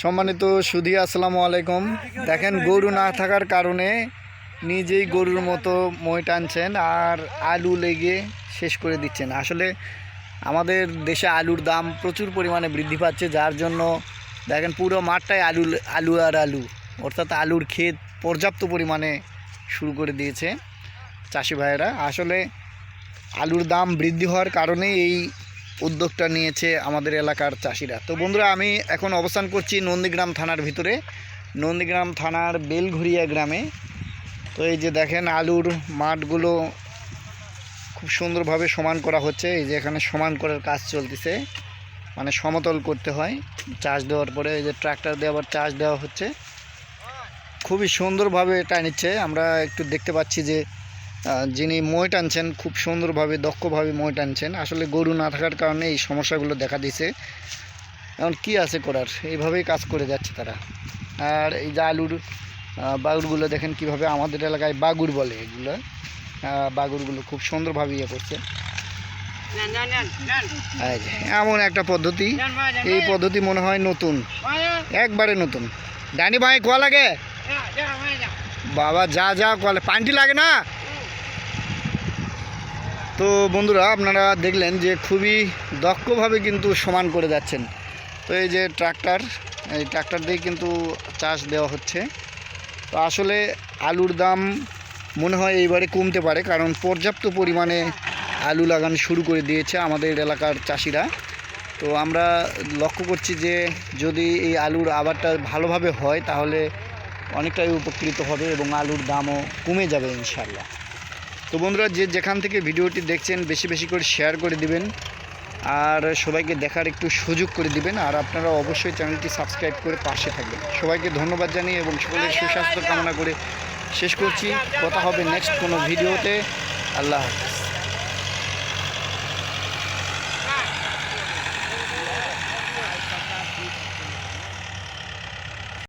সম্মানিত সুধী, আসসালামু আলাইকুম। দেখেন, গরু না থাকার কারণে নিজেই গরুর মতো মই টানছেন আর আলু লেগে শেষ করে দিচ্ছেন। আসলে আমাদের দেশে আলুর দাম প্রচুর পরিমাণে বৃদ্ধি পাচ্ছে, যার জন্য দেখেন, পুরো মাঠটাই আলু আলু আর আলু। অর্থাৎ আলুর ক্ষেত পর্যাপ্ত পরিমাণে শুরু করে দিয়েছে চাষি ভাইয়েরা। আসলে আলুর দাম বৃদ্ধি হওয়ার কারণেই এই উদ্যোগটা নিয়েছে আমাদের এলাকার চাষিরা। তো বন্ধুরা, আমি এখন অবস্থান করছি নন্দীগ্রাম থানার ভিতরে। নন্দীগ্রাম থানার বেলঘুরিয়া গ্রামে। তো এই যে দেখেন, আলুর মাঠগুলো খুব সুন্দরভাবে সমান করা হচ্ছে। এই যে এখানে সমান করার কাজ চলতেছে। মানে সমতল করতে হয়। চাষ দেওয়ার পরে এই যে ট্রাক্টর দিয়ে আবার চাষ দেওয়া হচ্ছে। খুবই সুন্দরভাবে এটা নিচ্ছে। আমরা একটু দেখতে পাচ্ছি যে যিনি মই টানছেন খুব সুন্দরভাবে দক্ষভাবে মই টানছেন। আসলে গরু না থাকার কারণে এই সমস্যাগুলো দেখা দিছে। এখন কি আছে করার? এইভাবেই কাজ করে যাচ্ছে তারা। আর এই যে আলুর বাগুরগুলো দেখেন কীভাবে আমাদের এলাকায় বাগুর বলে এগুলো। বাগুরগুলো খুব সুন্দরভাবে ইয়ে করছে। এমন একটা পদ্ধতি। এই পদ্ধতি মনে হয় নতুন। একবারে নতুন। ডানি ভাই কোয়া লাগে? বাবা যা যা কলে পানটি লাগে না? তো বন্ধুরা, আপনারা দেখলেন যে খুবই দক্ষভাবে কিন্তু সমান করে যাচ্ছেন। তো এই যে ট্রাক্টর, এই ট্রাক্টর দিয়ে কিন্তু চাষ দেওয়া হচ্ছে। তো আসলে আলুর দাম মনে হয় এইবারে কমতে পারে, কারণ পর্যাপ্ত পরিমাণে আলু লাগানো শুরু করে দিয়েছে আমাদের এলাকার চাষিরা। তো আমরা লক্ষ্য করছি যে যদি এই আলুর আবারটা ভালোভাবে হয়, তাহলে অনেকটাই উপকৃত হবে এবং আলুর দামও কমে যাবে ইনশাল্লাহ তো বন্ধুরা, যে যেখান থেকে ভিডিওটি দেখছেন, বেশি বেশি করে শেয়ার করে দিবেন। আর সবাইকে দেখার একটু সুযোগ করে দিবেন। আর আপনারা অবশ্যই চ্যানেলটি সাবস্ক্রাইব করে পাশে থাকবেন। সবাইকে ধন্যবাদ জানিয়ে এবং সকলের সুস্বাস্থ্য কামনা করে শেষ করছি। কথা হবে নেক্সট কোনো ভিডিওতে। আল্লাহ হাফিজ।